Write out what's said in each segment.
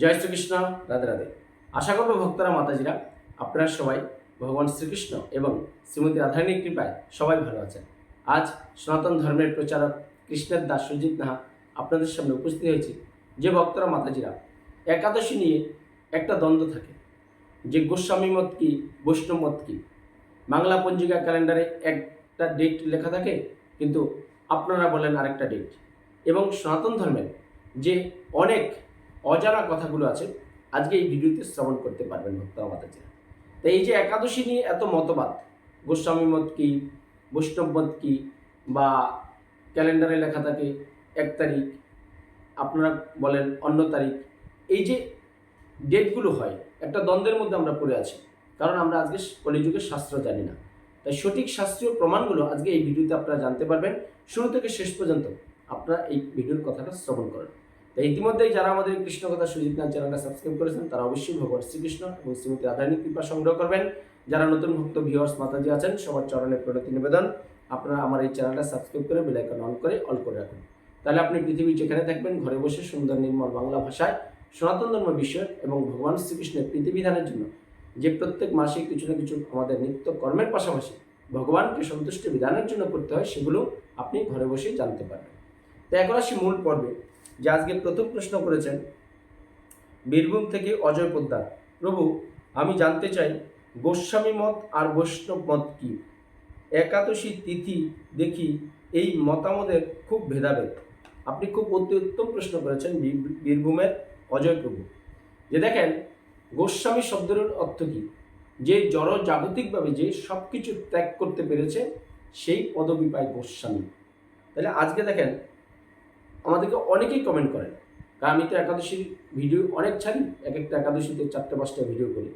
জয় শ্রীকৃষ্ণ, রাধে রাধে। আশা করব ভক্তরা, মাতাজিরা, আপনারা সবাই ভগবান শ্রীকৃষ্ণ এবং শ্রীমতী রাধারণীর কৃপায় সবাই ভালো আছেন। আজ সনাতন ধর্মের প্রচারক কৃষ্ণের দাস সুজিত নাহা আপনাদের সামনে উপস্থিত হয়েছি। যে ভক্তরা, মাতাজিরা, একাদশী নিয়ে একটা দ্বন্দ্ব থাকে। যে গোস্বামী মত কি, বৈষ্ণব মত কি? বাংলা পঞ্জিকা ক্যালেন্ডারে একটা ডেট লেখা থাকে, কিন্তু আপনারা বলেন আরেকটা ডেট। এবং সনাতন ধর্মের যে অনেক অজানা কথাগুলো আছে। আজকে এই ভিডিওতে শ্রবণ করতে পারবেন ভক্তরা মাতাজিরা তো এই যে একাদশী নিয়ে এত মতবাদ, গোস্বামী মত কি, বৈষ্ণব মত কি, বা ক্যালেন্ডারে লেখা থাকে এক তারিখ, আপনারা বলেন অন্য তারিখ, এই যে ডেটগুলো হয়, একটা দ্বন্দ্বের মধ্যে আমরা পড়ে আছি। কারণ আমরা আজকে কলিযুগের শাস্ত্র জানি না। তাই সঠিক শাস্ত্রীয় প্রমাণগুলো আজকে এই ভিডিওতে আপনারা জানতে পারবেন। শুরু থেকে শেষ পর্যন্ত আপনারা এই ভিডিওর কথাটা শ্রবণ করেন। তাই ইতিমধ্যেই যারা আমাদের কৃষ্ণ কথা সুজিত নাথ চ্যানেলটা সাবস্ক্রাইব করেছেন, তারা অবশ্যই ভগবান শ্রীকৃষ্ণ এবং শ্রীমতী রাধারণী কৃপা সংগ্রহ করবেন। যারা নতুন ভক্ত ভিওয়ার্স মাতাজি আছেন, সবার চরণে প্রণতি নিবেদন। আপনারা আমার এই চ্যানেলটা সাবস্ক্রাইব করে বেলাইকন অন করে অল করে রাখুন। তাহলে আপনি পৃথিবীর যেখানে থাকবেন, ঘরে বসে সুন্দর নির্মল বাংলা ভাষায় সনাতন ধর্ম বিষয় এবং ভগবান শ্রীকৃষ্ণের প্রীতিবিধানের জন্য যে প্রত্যেক মাসে কিছু না কিছু আমাদের নিত্য কর্মের পাশাপাশি ভগবানকে সন্তুষ্ট বিধানের জন্য করতে হয়, সেগুলো আপনি ঘরে বসেই জানতে পারবেন। তো এখন আসি মূল পর্বে। যে আজকে প্রথম প্রশ্ন করেছেন বীরভূম থেকে অজয় পোদ্দার। প্রভু, আমি জানতে চাই, গোস্বামী মত আর বৈষ্ণব মত কি? একাদশী তিথি দেখি এই মতামতের খুব ভেদাভেদ। আপনি খুব অতি উত্তম প্রশ্ন করেছেন বীর- বীরভূমের অজয় প্রভু। যে দেখেন, গোস্বামী শব্দের অর্থ কী? যে জড় জাগতিকভাবে যে সব কিছু ত্যাগ করতে পেরেছে, সেই পদবি পায় গোস্বামী। তাহলে আজকে দেখেন আমাদেরকে অনেকেই কমেন্ট করেন। কারণ আমি তো একাদশীর ভিডিও অনেক ছাড়ি, এক একটা একাদশীতে চারটে পাঁচটা ভিডিও করি।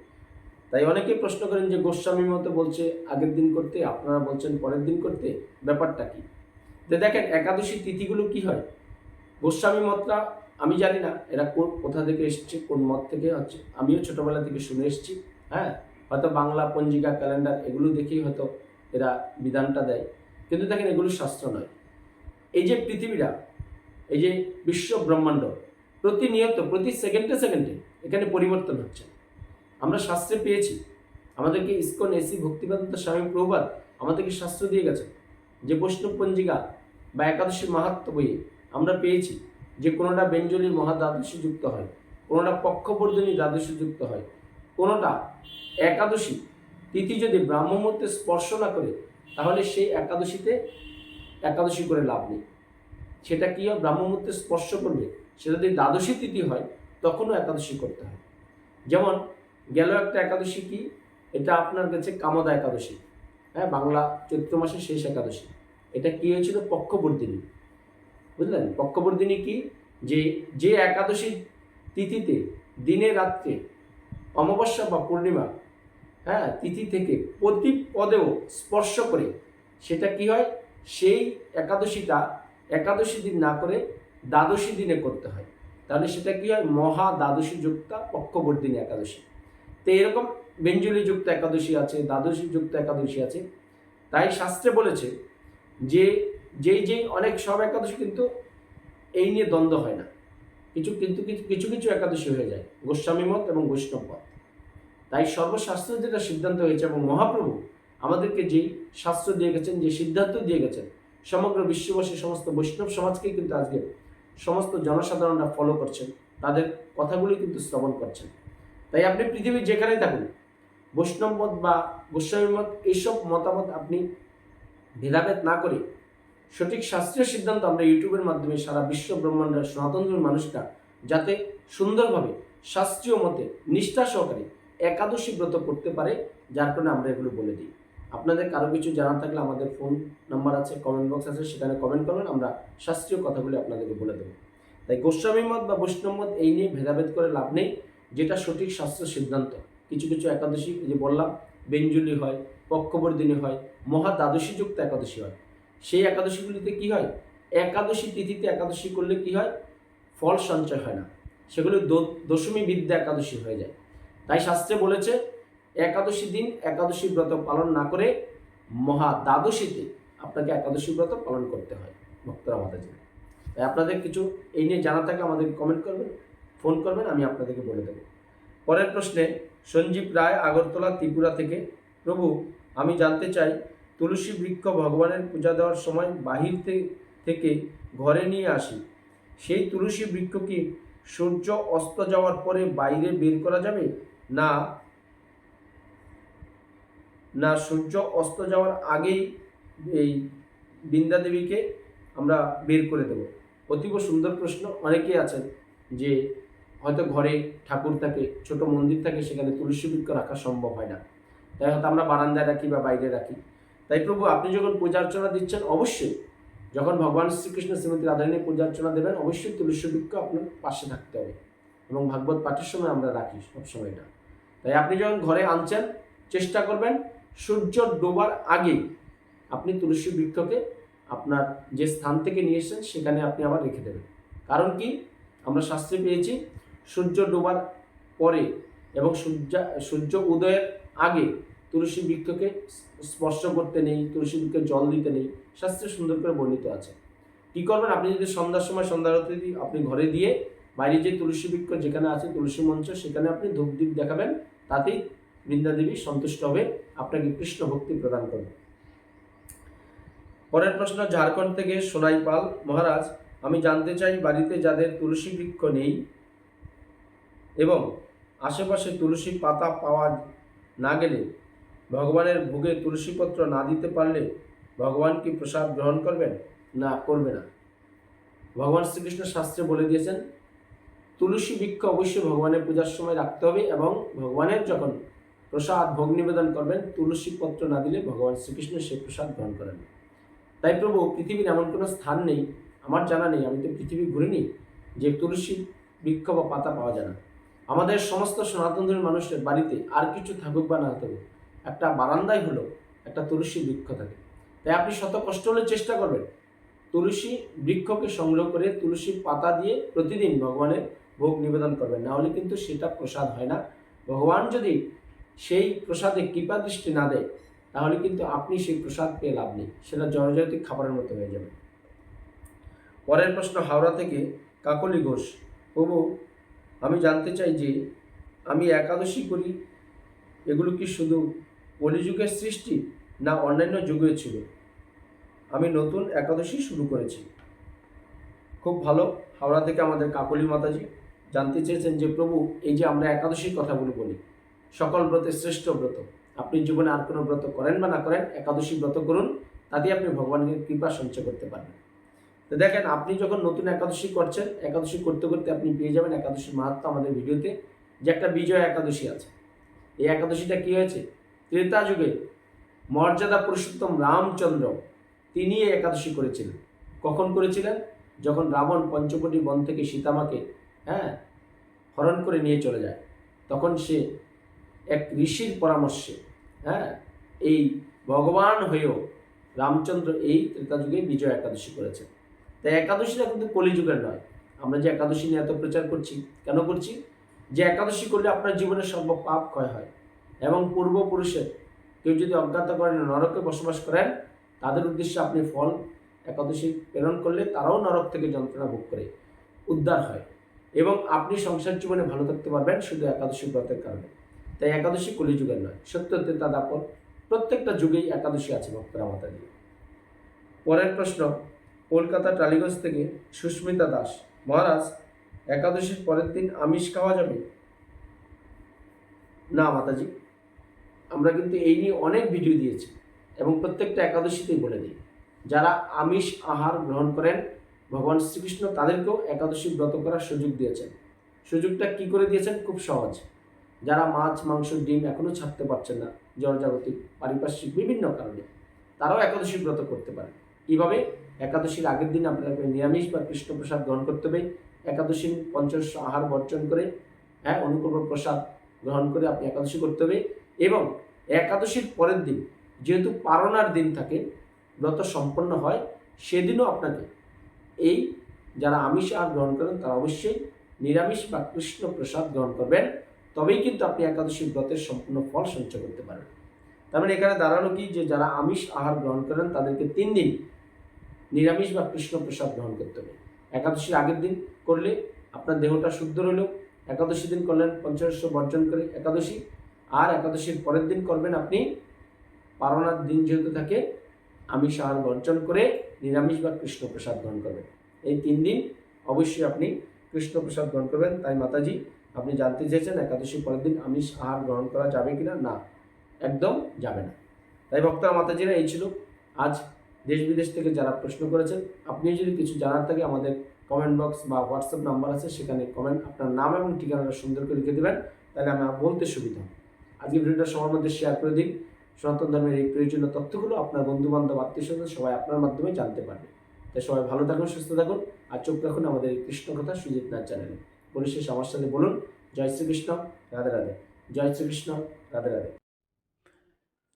তাই অনেকেই প্রশ্ন করেন যে, গোস্বামী মতো বলছে আগের দিন করতে, আপনারা বলছেন পরের দিন করতে, ব্যাপারটা কি? তো দেখেন একাদশী তিথিগুলো কি হয়? গোস্বামী মতটা আমি জানি না, এরা কোন কোথা থেকে এসছে, কোন মত থেকে হচ্ছে, আমিও ছোটবেলা থেকে শুনে এসেছি হ্যাঁ? হয়তো বাংলা পঞ্জিকা, ক্যালেন্ডার, এগুলো দেখেই হয়তো এরা বিধানটা দেয়। কিন্তু দেখেন, এগুলো শাস্ত্র নয়। এই যে পৃথিবীটা এই যে বিশ্ব ব্রহ্মাণ্ড, প্রতিনিয়ত, প্রতি সেকেন্ডে সেকেন্ডে এখানে পরিবর্তন হচ্ছে। আমরা শাস্ত্রে পেয়েছি, আমাদেরকে ইস্কন এসি ভক্তিবেদান্ত স্বামী প্রভুপাত আমাদেরকে শাস্ত্র দিয়ে গেছে যে বৈষ্ণব পঞ্জিকা বা একাদশী মাহাত্ম বইয়ে আমরা পেয়েছি যে কোনোটা বেঞ্জলির মহা দ্বাদশী যুক্ত হয়, কোনোটা পক্ষবর্ধনী দ্বাদশী যুক্ত হয়, কোনোটা একাদশী, তিথি যদি ব্রাহ্মমূর্তে স্পর্শ না করে, তাহলে সেই একাদশীতে একাদশী করে লাভ নেই। সেটা কি হয়? ব্রাহ্মমূর্তে স্পর্শ করবে সেটা যদি দ্বাদশী তিথি হয়, তখনও একাদশী করতে হয়। যেমন গেল একটা একাদশী কি? এটা আপনার কাছে কামদা একাদশী। হ্যাঁ বাংলা চৈত্র মাসের শেষ একাদশী। এটা কি হয়েছিল? পক্ষবর্ধিনী। বুঝলেন? পক্ষবর্ধিনী কি? যে যে একাদশী তিথিতে, দিনে রাত্রে, অমাবস্যা বা পূর্ণিমা হ্যাঁ তিথি থেকে প্রতি পদেও স্পর্শ করে, সেটা কি হয়? সেই একাদশীটা একাদশী দিন না করে দ্বাদশী দিনে করতে হয়। তাহলে সেটা কি হয়? মহা দ্বাদশী যুক্তা পক্ষবর্ধিনী একাদশী। তো এরকম বেঞ্জলি যুক্ত একাদশী আছে, দ্বাদশী যুক্ত একাদশী আছে। তাই শাস্ত্রে বলেছে যে, যেই যেই অনেক সব একাদশী কিন্তু এই নিয়ে দ্বন্দ্ব হয় না। কিছু কিন্তু কিছু কিছু কিছু একাদশী হয়ে যায়, গোস্বামী মত এবং বৈষ্ণব মত তাই সর্বশাস্ত্র যেটা সিদ্ধান্ত হয়েছে এবং মহাপ্রভু আমাদেরকে যেই শাস্ত্র দিয়ে গেছেন, যে সিদ্ধান্ত দিয়ে গেছেন সমগ্র বিশ্ববাসী সমস্ত বৈষ্ণব সমাজকেই কিন্তু আজকে সমস্ত জনসাধারণরা ফলো করছেন। তাদের কথাগুলি কিন্তু শ্রবণ করছেন। তাই আপনি পৃথিবীর যেখানেই থাকুন, বৈষ্ণব মত বা গোস্বামী মত, এইসব মতামত আপনি ভেদাভেদ না করে সঠিক শাস্ত্রীয় সিদ্ধান্ত আমরা ইউটিউবের মাধ্যমে সারা বিশ্ব ব্রহ্মাণ্ডের সনাতন মানুষরা যাতে সুন্দরভাবে শাস্ত্রীয় মতে নিষ্ঠা সহকারে একাদশী ব্রত করতে পারে, যার কারণে আমরা এগুলো বলে দিই। আপনাদের কারও কিছু জানা থাকলে আমাদের ফোন নাম্বার আছে কমেন্ট বক্স আছে, সেখানে কমেন্ট করবেন, আমরা শাস্ত্রীয় কথাগুলি আপনাদেরকে বলে দেবো। তাই গোস্বামী মত বা বৈষ্ণব মত এই নিয়ে ভেদাভেদ করে লাভ নেই, যেটা সঠিক শাস্ত্র সিদ্ধান্ত। কিছু কিছু একাদশী যে বললাম, বেঞ্জুলি হয়, পক্ষবর্ধিনী হয়, মহা দ্বাদশীযুক্ত একাদশী হয়। সেই একাদশীগুলিতে কি হয়? একাদশী তিথিতে একাদশী করলে কি হয়? ফল সঞ্চয় হয় না। সেগুলি দশমী বিদ্যা একাদশী হয়ে যায়। তাই শাস্ত্রে বলেছে একাদশী দিন, একাদশী ব্রত পালন না করে মহা দ্বাদশীতে আপনাকে একাদশী ব্রত পালন করতে হয়, ভক্তরা মাতাজি তাই আপনাদের কিছু এই নিয়ে জানা থাকলে আমাদের কমেন্ট করবেন ফোন করবেন, আমি আপনাদেরকে বলে দেবো। পরের প্রশ্নে, সঞ্জীব রায়, আগরতলা, ত্রিপুরা থেকে, প্রভু, আমি জানতে চাই, তুলসী বৃক্ষ ভগবানের পূজা দেওয়ার সময় বাহির থেকে ঘরে নিয়ে আসি, সেই তুলসী বৃক্ষ কি সূর্য অস্ত যাওয়ার পরে বাইরে বের করা যাবে? না না সূর্য অস্ত যাওয়ার আগেই এই বৃন্দা দেবীকে আমরা বের করে দেব। অতীব সুন্দর প্রশ্ন অনেকেই আছেন যে হয়তো ঘরে ঠাকুর থাকে, ছোট মন্দির থাকে, সেখানে তুলসী বৃক্ষ রাখা সম্ভব হয় না। তাই হয়তো আমরা বারান্দায় রাখি বা বাইরে রাখি। তাই প্রভু, আপনি যখন পূজা অর্চনা দিচ্ছেন, অবশ্যই যখন ভগবান শ্রীকৃষ্ণ শ্রীমতী রাধারণী পূজা অর্চনা দেবেন, অবশ্যই তুলসী বৃক্ষ আপনার পাশে থাকতে হবে এবং ভাগবত পাঠের সময় আমরা রাখি সবসময় না তাই আপনি যখন ঘরে আনছেন, চেষ্টা করবেন সূর্য ডোবার আগে আপনি তুলসী বৃক্ষকে আপনার যে স্থান থেকে নিয়ে এসেছেন, সেখানে আপনি আবার রেখে দেবেন। কারণ কি? আমরা শাস্ত্রে পেয়েছি সূর্য ডোবার পরে এবং সূর্য সূর্য উদয়ের আগে তুলসী বৃক্ষকে স্পর্শ করতে নেই, তুলসী বৃক্ষে জল দিতে নেই। শাস্ত্রে সুন্দর করে বর্ণিত আছে। কী করবেন? আপনি যদি সন্ধ্যার সময় সন্ধ্যারতি আপনি ঘরে দিয়ে বাইরে যে তুলসী বৃক্ষ যেখানে আছে, তুলসী মঞ্চ, সেখানে আপনি ধূপদীপ দেখাবেন, তাতেই বৃন্দা দেবী সন্তুষ্ট হবে, আপনাকে কৃষ্ণ ভক্তি প্রদান করবে। পরের প্রশ্ন, ঝাড়খণ্ড থেকে সোনাই পাল। মহারাজ, আমি জানতে চাই বাড়িতে যাদের তুলসী বৃক্ষ নেই এবং আশেপাশে তুলসী পাতা পাওয়া না গেলে ভগবানের ভোগে তুলসীপত্র না দিতে পারলে ভগবান কি প্রসাদ গ্রহণ করবেন? না, করবে না। ভগবান শ্রীকৃষ্ণ শাস্ত্রে বলে দিয়েছেন, তুলসী বৃক্ষ অবশ্যই ভগবানের পূজার সময় রাখতে হবে এবং ভগবানের যখন প্রসাদ ভোগ নিবেদন করবেন, তুলসী পত্র না দিলে ভগবান শ্রীকৃষ্ণ সে প্রসাদ গ্রহণ করেন তাই প্রভু, পৃথিবীর এমন কোনো স্থান নেই, আমার জানা নেই, আমি তো পৃথিবী ঘুরিনি, যে তুলসী বৃক্ষ বা পাতা পাওয়া যায় না। আমাদের সমস্ত সনাতন ধর্মীয় মানুষের বাড়িতে আর কিছু থাকুক বা না থাকুক, একটা বারান্দায় হলো, একটা তুলসী বৃক্ষ থাকে। তাই আপনি শত কষ্ট হলে চেষ্টা করবেন, তুলসী বৃক্ষকে সংগ্রহ করে তুলসী পাতা দিয়ে প্রতিদিন ভগবানের ভোগ নিবেদন করবেন। না হলে কিন্তু সেটা প্রসাদ হয় না। ভগবান যদি সেই প্রসাদে কৃপা দৃষ্টি না দেয়, তাহলে কিন্তু আপনি সেই প্রসাদ পেয়ে লাভ নেই। সেটা জনজাতিক খাবারের মতো হয়ে যাবে। পরের প্রশ্ন, হাওড়া থেকে কাকলি ঘোষ, প্রভু, আমি জানতে চাই যে আমি একাদশী করি, এগুলো কি শুধু কলিযুগের সৃষ্টি না অন্যান্য যুগে ছিল? আমি নতুন একাদশী শুরু করেছি। খুব ভালো। হাওড়া থেকে আমাদের কাকলি মাতাজি জানতে চেয়েছেন যে, প্রভু, এই যে আমরা একাদশীর কথাগুলো বলি সকল ব্রতের শ্রেষ্ঠ ব্রত। আপনি জীবনে আর কোনো ব্রত করেন বা না করেন, একাদশী ব্রত করুন তাতে আপনি ভগবানকে কৃপা সঞ্চয় করতে পারবেন। তো দেখেন, আপনি যখন নতুন একাদশী করছেন, একাদশী করতে করতে আপনি পেয়ে যাবেন একাদশীর মাহাত্ম আমাদের ভিডিওতে, যে একটা বিজয় একাদশী আছে। এই একাদশীটা কি হয়েছে? ত্রেতা যুগে মর্যাদা পুরুষোত্তম রামচন্দ্র, তিনি এই একাদশী করেছিলেন। কখন করেছিলেন? যখন রাবণ পঞ্চকোটি বন থেকে সীতামাকে হ্যাঁ হরণ করে নিয়ে চলে যায়, তখন সে এক ঋষির পরামর্শে হ্যাঁ এই ভগবান হয়েও রামচন্দ্র এই ত্রেতা যুগে বিজয় একাদশী করেছেন। তাই একাদশীটা কিন্তু কলিযুগের নয়। আমরা যে একাদশী নিয়ে এত প্রচার করছি, কেন করছি? যে একাদশী করলে আপনার জীবনের সর্ব পাপ ক্ষয় হয় এবং পূর্বপুরুষের কেউ যদি অজ্ঞাত করেন নরকে বসবাস করেন, তাদের উদ্দেশ্যে আপনি ফল একাদশী প্রেরণ করলে তারাও নরক থেকে যন্ত্রণা ভোগ করে উদ্ধার হয় এবং আপনি সংসার জীবনে ভালো থাকতে পারবেন শুধু একাদশী ব্রতের কারণে। তাই একাদশী কলিযুগের নয় সত্য তা দাপর প্রত্যেকটা যুগেই একাদশী আছে ভক্তরা মাতা দিয়ে। পরের প্রশ্ন, কলকাতা টালিগঞ্জ থেকে সুস্মিতা দাস, মহারাজ, একাদশীর পরের দিন আমিষ খাওয়া যাবে? না মাতাজি, আমরা কিন্তু এই নিয়ে অনেক ভিডিও দিয়েছি এবং প্রত্যেকটা একাদশীতেই বলে দিই, যারা আমিষ আহার গ্রহণ করেন, ভগবান শ্রীকৃষ্ণ তাদেরকেও একাদশী ব্রত করার সুযোগ দিয়েছেন। সুযোগটা কি করে দিয়েছেন? খুব সহজ। যারা মাছ, মাংস, ডিম এখনও ছাড়তে পারছেন না জড়জাগতিক পারিপার্শ্বিক বিভিন্ন কারণে, তারাও একাদশী ব্রত করতে পারে। কীভাবে একাদশীর আগের দিন আপনাকে নিরামিষ বা কৃষ্ণপ্রসাদ গ্রহণ করতে হবে। একাদশী পঞ্চাশ আহার বর্জন করে হ্যাঁ অনুকূল প্রসাদ গ্রহণ করে আপনি একাদশী করতে হবে এবং একাদশীর পরের দিন যেহেতু পারণার দিন থাকে, ব্রত সম্পন্ন হয়, সেদিনও আপনাকে এই যারা আমিষ আহার গ্রহণ করেন তারা অবশ্যই নিরামিষ বা কৃষ্ণ প্রসাদ গ্রহণ করবেন। তবেই কিন্তু আপনি একাদশী ব্রতের সম্পূর্ণ ফল সঞ্চয় করতে পারবেন। তার মানে এখানে দাঁড়ানো কি যে যারা আমিষ আহার গ্রহণ করেন, তাদেরকে তিন দিন নিরামিষ বা কৃষ্ণ প্রসাদ গ্রহণ করতে হবে। একাদশীর আগের দিন করলে আপনার দেহটা শুদ্ধ রইল একাদশী দিন করলেন পঞ্চশস্য বর্জন করে একাদশী, আর একাদশীর পরের দিন করবেন আপনি পারণার দিন যেহেতু থাকে, আমিষ আহার বর্জন করে নিরামিষ বা কৃষ্ণ প্রসাদ গ্রহণ করবেন। এই তিন দিন অবশ্যই আপনি কৃষ্ণ প্রসাদ গ্রহণ করবেন। তাই মাতাজি আপনি জানতে চেয়েছেন একাদশীর পরের দিন আমিষ আহার গ্রহণ করা যাবে কি না। না একদম যাবে না। তাই ভক্তরা মাতাজিরা এই ছিল। আজ দেশ বিদেশ থেকে যারা প্রশ্ন করেছেন, আপনি যদি কিছু জানার থাকে আমাদের কমেন্ট বক্স বা হোয়াটসঅ্যাপ নাম্বার আছে, সেখানে কমেন্ট আপনার নাম এবং ঠিকানাটা সুন্দর করে লিখে দেবেন, তাহলে আমার বলতে সুবিধা আজকে ভিডিওটা সবার মধ্যে শেয়ার করে দিন। সনাতন ধর্মের এই প্রয়োজনীয় তথ্যগুলো আপনার বন্ধু বান্ধব আত্মীয় স্বজন, সবাই আপনার মাধ্যমে জানতে পারবে। তাই সবাই ভালো থাকুন, সুস্থ থাকুন। আর চোখ রাখুন আমাদের কৃষ্ণ কথা সুজিত নাথ চ্যানেলে। পরিশেষ আমার সাথে বলুন। জয় শ্রীকৃষ্ণ, রাধে রাধে। জয় শ্রীকৃষ্ণ, রাধে রাধে।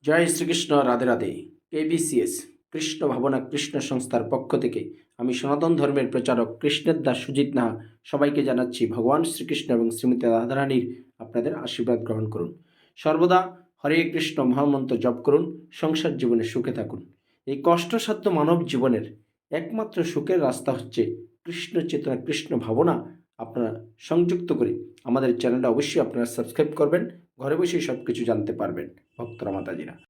জয় শ্রীকৃষ্ণ, রাধে রাধে। কেবিসিএস কৃষ্ণ ভাবনা, কৃষ্ণ সংস্থার পক্ষ থেকে আমি সনাতন ধর্মের প্রচারক কৃষ্ণের দাস সুজিত নাহা সবাইকে জানাচ্ছি, ভগবান শ্রীকৃষ্ণ এবং শ্রীমতী রাধারানীর আপনাদের আশীর্বাদ গ্রহণ করুন। সর্বদা হরে কৃষ্ণ মহামন্ত্র জপ করুন, সংসার জীবনে সুখে থাকুন। এই কষ্টসাধ্য মানব জীবনের একমাত্র সুখের রাস্তা হচ্ছে কৃষ্ণ চেতনা, কৃষ্ণ ভাবনা আপনারা সংযুক্ত করে আমাদের চ্যানেলটা অবশ্যই আপনারা সাবস্ক্রাইব করবেন। ঘরে বসেই সব কিছু জানতে পারবেন। ভক্তরা মাতাজিরা।